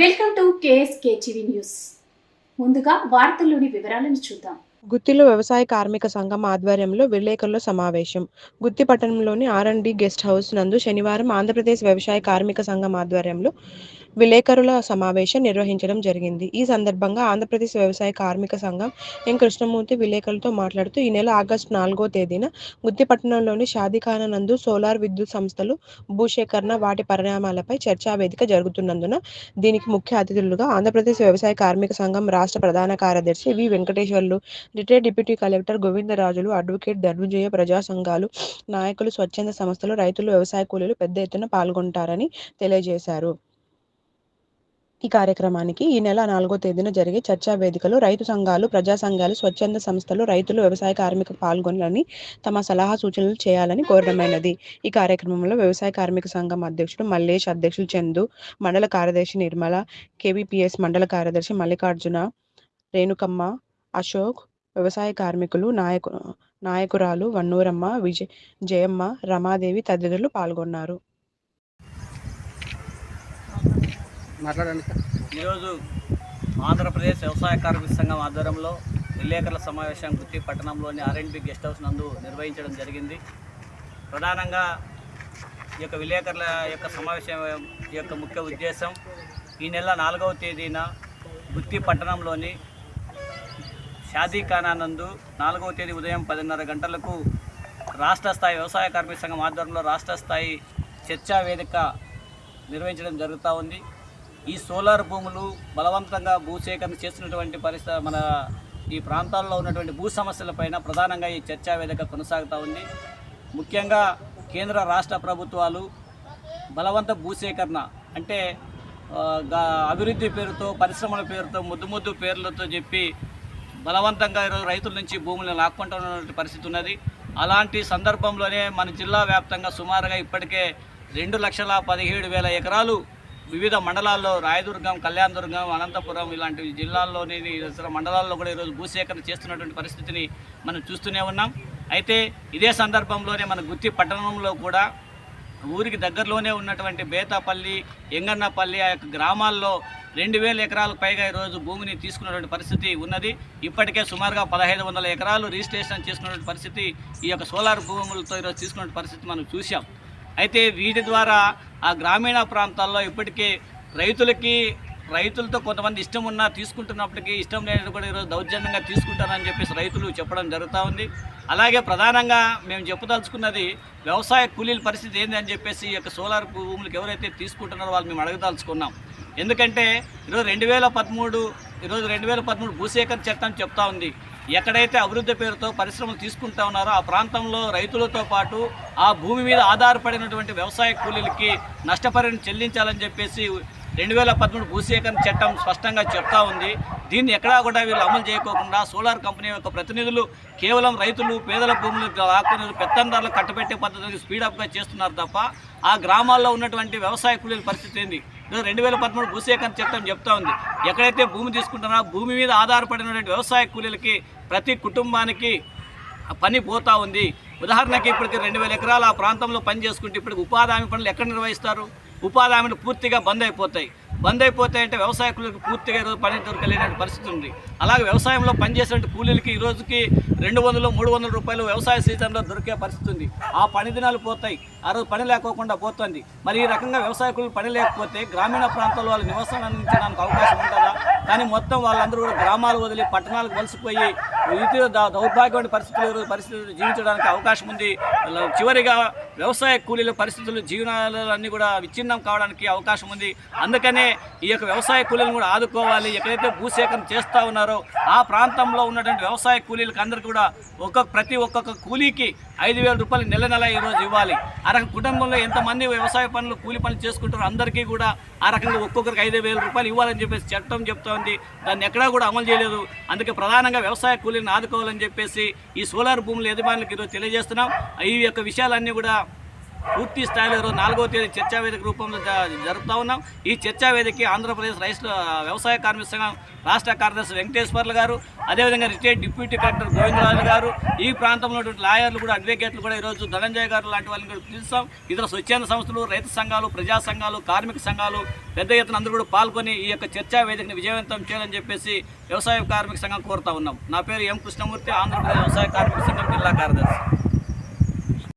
Welcome to KSK TV news. ముందుగా వార్తల్లోని వివరాలను చూద్దాం. గుత్తిలో వ్యవసాయ కార్మిక సంఘం ఆధ్వర్యంలో విలేకరుల సమావేశం. గుత్తి పట్టణంలోని R and D guest house నందు శనివారం ఆంధ్రప్రదేశ్ వ్యవసాయ కార్మిక సంఘం ఆధ్వర్యంలో విలేకరుల సమావేశం నిర్వహించడం జరిగింది. ఈ సందర్భంగా ఆంధ్రప్రదేశ్ వ్యవసాయ కార్మిక సంఘం ఎన్ కృష్ణమూర్తి విలేకరులతో మాట్లాడుతూ ఈ నెల ఆగస్టు నాలుగో తేదీన గుత్తి పట్టణంలోని నందు సోలార్ విద్యుత్ సంస్థలు భూసేకరణ వాటి పరిణామాలపై చర్చా వేదిక జరుగుతున్నందున దీనికి ముఖ్య అతిథులుగా ఆంధ్రప్రదేశ్ వ్యవసాయ కార్మిక సంఘం రాష్ట్ర ప్రధాన కార్యదర్శి V. Venkateswarlu retired deputy collector Govindarajulu advocate Dhananjaya ప్రజా సంఘాలు నాయకులు స్వచ్ఛంద సంస్థలు రైతులు వ్యవసాయ కూలీలు పెద్ద ఎత్తున పాల్గొంటారని తెలియజేశారు. ఈ కార్యక్రమానికి ఈ నెల నాలుగో తేదీన జరిగే చర్చా వేదికలో రైతు సంఘాలు ప్రజా సంఘాలు స్వచ్ఛంద సంస్థలు రైతులు వ్యవసాయ కార్మిక పాల్గొనాలని తమ సలహా సూచనలు చేయాలని కోరడమైనది. ఈ కార్యక్రమంలో వ్యవసాయ కార్మిక సంఘం అధ్యక్షుడు మల్లేష్ అధ్యక్షులు చందు మండల కార్యదర్శి నిర్మల కేవీపీఎస్ మండల కార్యదర్శి మల్లికార్జున రేణుకమ్మ అశోక్ వ్యవసాయ కార్మికులు నాయకు నాయకురాలు వన్నూరమ్మ విజయ జయమ్మ రమాదేవి తదితరులు పాల్గొన్నారు. మాట్లాడండి సార్. ఈరోజు ఆంధ్రప్రదేశ్ వ్యవసాయ కార్మిక సంఘం ఆధ్వర్యంలో విలేకరుల సమావేశం గుత్తి పట్టణంలోని ఆర్ఎండ్బి గెస్ట్ హౌస్ నందు నిర్వహించడం జరిగింది. ప్రధానంగా ఈ యొక్క విలేకరుల యొక్క సమావేశం యొక్క ముఖ్య ఉద్దేశం ఈ నెల నాలుగవ తేదీన గుత్తి పట్టణంలోని షాదీఖానా నందు నాలుగవ తేదీ ఉదయం పదిన్నర గంటలకు రాష్ట్ర స్థాయి వ్యవసాయ కార్మిక సంఘం ఆధ్వర్యంలో రాష్ట్ర స్థాయి చర్చా వేదిక నిర్వహించడం జరుగుతూ ఉంది. ఈ సోలార్ భూములు బలవంతంగా భూసేకరణ చేస్తున్నటువంటి పరిస్థితి మన ఈ ప్రాంతాల్లో ఉన్నటువంటి భూ సమస్యలపైన ప్రధానంగా ఈ చర్చా వేదిక కొనసాగుతూ ఉంది. ముఖ్యంగా కేంద్ర రాష్ట్ర ప్రభుత్వాలు బలవంత భూసేకరణ అంటే అభివృద్ధి పేరుతో పరిశ్రమల పేరుతో ముద్దు ముద్దు పేర్లతో చెప్పి బలవంతంగా ఈరోజు రైతుల నుంచి భూములను లాక్కుంటున్నటువంటి పరిస్థితి ఉన్నది. అలాంటి సందర్భంలోనే మన జిల్లా వ్యాప్తంగా సుమారుగా ఇప్పటికే రెండు లక్షల పదిహేడు వేల ఎకరాలు వివిధ మండలాల్లో రాయదుర్గం కళ్యాణదుర్గం అనంతపురం ఇలాంటి జిల్లాల్లోని ఇతర మండలాల్లో కూడా ఈరోజు భూసేకరణ చేస్తున్నటువంటి పరిస్థితిని మనం చూస్తూనే ఉన్నాం. అయితే ఇదే సందర్భంలోనే మన గుత్తి పట్టణంలో కూడా ఊరికి దగ్గరలోనే ఉన్నటువంటి బేతాపల్లి ఎంగన్నపల్లి ఆ యొక్క గ్రామాల్లో రెండు వేల ఎకరాలకు పైగా ఈరోజు భూమిని తీసుకున్నటువంటి పరిస్థితి ఉన్నది. ఇప్పటికే సుమారుగా పదహైదు వందల ఎకరాలు రిజిస్ట్రేషన్ చేసుకున్నటువంటి పరిస్థితి ఈ యొక్క సోలార్ భూములతో ఈరోజు తీసుకున్న పరిస్థితి మనం చూసాం అయితే వీటి ద్వారా ఆ గ్రామీణ ప్రాంతాల్లో ఇప్పటికీ రైతులకి రైతులతో కొంతమంది ఇష్టం ఉన్నా తీసుకుంటున్నప్పటికీ ఇష్టం లేని కూడా ఈరోజు దౌర్జన్యంగా తీసుకుంటారని చెప్పేసి రైతులు చెప్పడం జరుగుతూ ఉంది. అలాగే ప్రధానంగా మేము చెప్పదలుచుకున్నది వ్యవసాయ కూలీల పరిస్థితి ఏంది అని చెప్పేసి ఈ యొక్క సోలార్ భూములకు ఎవరైతే తీసుకుంటున్నారో వాళ్ళు మేము అడగదలుచుకున్నాం. ఎందుకంటే ఈరోజు రెండు వేల పదమూడు ఈరోజు రెండు వేల పదమూడు భూసేకరణ చట్టం చెప్తా ఉంది. ఎక్కడైతే అభివృద్ధి పేరుతో పరిశ్రమలు తీసుకుంటా ఉన్నారో ఆ ప్రాంతంలో రైతులతో పాటు ఆ భూమి మీద ఆధారపడినటువంటి వ్యవసాయ కూలీలకి నష్టపరిహారం చెల్లించాలని చెప్పేసి రెండు వేల పదమూడు భూసేకరణ చట్టం స్పష్టంగా చెప్తా ఉంది. దీన్ని ఎక్కడా కూడా వీళ్ళు అమలు చేయకోకుండా సోలార్ కంపెనీ యొక్క ప్రతినిధులు కేవలం రైతులు పేదల భూములు ఆకునే పెత్తందారులు కట్టబెట్టే పద్ధతిని స్పీడప్గా చేస్తున్నారు తప్ప ఆ గ్రామాల్లో ఉన్నటువంటి వ్యవసాయ కూలీల పరిస్థితి ఏంది? రెండు వేల పదమూడు భూసేకరణ చట్టం చెప్తా ఉంది. ఎక్కడైతే భూమి తీసుకుంటున్నారో భూమి మీద ఆధారపడినటువంటి వ్యవసాయ కూలీలకి ప్రతి కుటుంబానికి పని పోతా ఉంది. ఉదాహరణకి ఇప్పటికి రెండు వేల ఎకరాలు ఆ ప్రాంతంలో పని చేసుకుంటే ఇప్పటికి ఉపాధి హామీ పనులు ఎక్కడ నిర్వహిస్తారు? ఉపాధి హామీలు పూర్తిగా బంద్ అయిపోతాయి. బంద్ అయిపోతాయంటే వ్యవసాయ కూలీలకు పూర్తిగా ఈరోజు పని దొరకలేని పరిస్థితి ఉంది. అలాగే వ్యవసాయంలో పనిచేసే కూలీలకి ఈ రోజుకి రెండు వందలు మూడు వందల రూపాయలు వ్యవసాయ సీజన్లో దొరికే పరిస్థితి ఉంది. ఆ పని దినాలు పోతాయి. ఆ రోజు పని లేకోకుండా పోతుంది. మరి ఈ రకంగా వ్యవసాయ కూలీలు పని లేకపోతే గ్రామీణ ప్రాంతాల్లో వాళ్ళు నివాసం అందించడానికి అవకాశం ఉంటుందా? కానీ మొత్తం వాళ్ళందరూ కూడా గ్రామాలు వదిలి పట్టణాలకు కలిసిపోయి ఇది దౌర్భాగ్యమైన పరిస్థితులు పరిస్థితులు జీవించడానికి అవకాశం ఉంది. చివరిగా వ్యవసాయ కూలీల పరిస్థితులు జీవనాలు అన్నీ కూడా విచ్ఛిన్నం కావడానికి అవకాశం ఉంది. అందుకనే ఈ యొక్క వ్యవసాయ కూలీలను కూడా ఆదుకోవాలి. ఎక్కడైతే భూసేకరణ చేస్తూ ఉన్నారో ఆ ప్రాంతంలో ఉన్నటువంటి వ్యవసాయ కూలీలకు అందరికీ కూడా ఒక్కొక్క ప్రతి ఒక్కొక్క కూలీకి ఐదు వేల రూపాయలు నెల నెల ఈరోజు ఇవ్వాలి. ఆ రకం కుటుంబంలో ఎంతమంది వ్యవసాయ పనులు కూలి పనులు చేసుకుంటారో అందరికీ కూడా ఆ రకంగా ఒక్కొక్కరికి ఐదు వేల రూపాయలు ఇవ్వాలని చెప్పేసి చట్టం చెప్తా ఉంది. దాన్ని ఎక్కడా కూడా అమలు చేయలేదు. అందుకే ప్రధానంగా వ్యవసాయ కూలీలను ఆదుకోవాలని చెప్పేసి ఈ సోలార్ భూముల యజమానులకు ఈరోజు తెలియజేస్తున్నాం. ఈ యొక్క విషయాలన్నీ కూడా పూర్తి స్థాయిలో ఈరోజు నాలుగో తేదీ చర్చా వేదిక రూపంలో జరుపుతా ఉన్నాం. ఈ చర్చా వేదికకి ఆంధ్రప్రదేశ్ రైతుల వ్యవసాయ కార్మిక సంఘం రాష్ట్ర కార్యదర్శి వెంకటేశ్వర్లు గారు అదేవిధంగా రిటైర్డ్ డిప్యూటీ కలెక్టర్ గోవిందరాజు గారు ఈ ప్రాంతంలో లాయర్లు కూడా అడ్వకేట్లు కూడా ఈరోజు ధనంజయ్ గారు లాంటి వాళ్ళని కూడా పిలుస్తాం. ఇతర స్వచ్ఛంద సంస్థలు రైతు సంఘాలు ప్రజా సంఘాలు కార్మిక సంఘాలు పెద్ద ఎత్తున అందరూ కూడా పాల్గొని ఈ యొక్క చర్చా వేదికని విజయవంతం చేయాలని చెప్పేసి వ్యవసాయ కార్మిక సంఘం కోరుతా ఉన్నాం. నా పేరు ఎం కృష్ణమూర్తి ఆంధ్రప్రదేశ్ వ్యవసాయ కార్మిక సంఘం జిల్లా కార్యదర్శి.